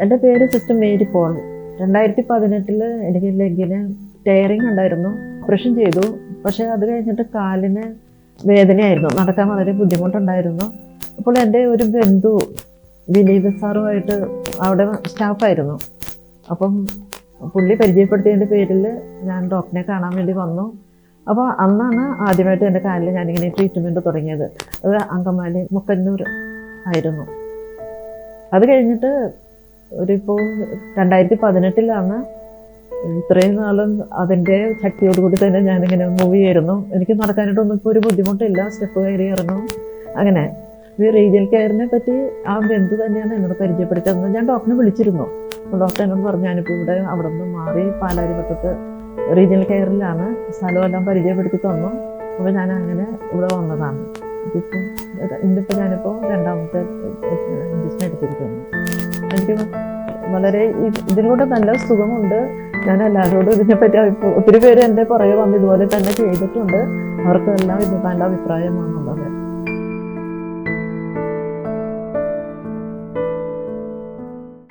എന്റെ പേര് system Mary Paul. രണ്ടായിരത്തി പതിനെട്ടിൽ എനിക്ക് ലെഗിന് ടയറിങ് ഉണ്ടായിരുന്നു. ഓപ്പറേഷൻ ചെയ്തു. പക്ഷേ അത് കഴിഞ്ഞിട്ട് കാലിന് വേദനയായിരുന്നു. നടക്കാൻ വളരെ ബുദ്ധിമുട്ടുണ്ടായിരുന്നു. അപ്പോൾ എന്റെ ഒരു ബന്ധു വിനീത് സാറുമായിട്ട് അവിടെ സ്റ്റാഫായിരുന്നു അപ്പം പുള്ളി പരിചയപ്പെടുത്തിയതിന്റെ പേരിൽ ഞാൻ ഡോക്ടറെ കാണാൻ വേണ്ടി വന്നു. അപ്പോൾ അന്നാണ് ആദ്യമായിട്ട് എന്റെ കാലിൽ ഞാനിങ്ങനെ ട്രീറ്റ്മെന്റ് തുടങ്ങിയത്. അത് അങ്കമാലി മുക്കന്നൂർ ആയിരുന്നു. അത് കഴിഞ്ഞിട്ട് ഒരിപ്പോൾ രണ്ടായിരത്തി പതിനെട്ടിലാണ് ഇത്രയും നാളും അതിന്റെ ശക്തിയോടുകൂടി തന്നെ ഞാനിങ്ങനെ മൂവ് ചെയ്യായിരുന്നു എനിക്ക് നടക്കാനായിട്ടൊന്നും ഇപ്പോൾ ഒരു ബുദ്ധിമുട്ടില്ല. സ്റ്റെപ്പ് കയറി ഇറങ്ങും. അങ്ങനെ ഈ റീജിയൽ കെയറിനെ പറ്റി ആ ബന്ധു തന്നെയാണ് എന്നോട് പരിചയപ്പെടുത്തുന്നത് ഞാൻ ഡോക്ടറിനെ വിളിച്ചിരുന്നു. ഡോക്ടർ എന്നോട് പറഞ്ഞു ഞാനിപ്പോൾ ഇവിടെ അവിടെ നിന്ന് മാറി പാലാരിവട്ടത്ത് റീജിയൽ കെയറിലാണ് സ്ഥലമെല്ലാം പരിചയപ്പെടുത്തി തന്നു. അപ്പോൾ ഞാൻ അങ്ങനെ ഇവിടെ വന്നതാണ്. ഇതിപ്പം ഇന്നിപ്പോൾ ഞാനിപ്പോൾ രണ്ടാമത്തെ ഇഞ്ചക്ഷൻ എടുത്തിരിക്കുന്നു. എനിക്ക് വളരെ ഇതിലൂടെ നല്ല സുഖമുണ്ട്. ഞാൻ എല്ലാവരോടും ഇതിനെപ്പറ്റി ഒത്തിരി പേര് എന്റെ പുറകെ വന്ന് ഇതുപോലെ തന്നെ ചെയ്തിട്ടുണ്ട്. അവർക്കെല്ലാം ഇത് നല്ല അഭിപ്രായമാണുള്ളത്.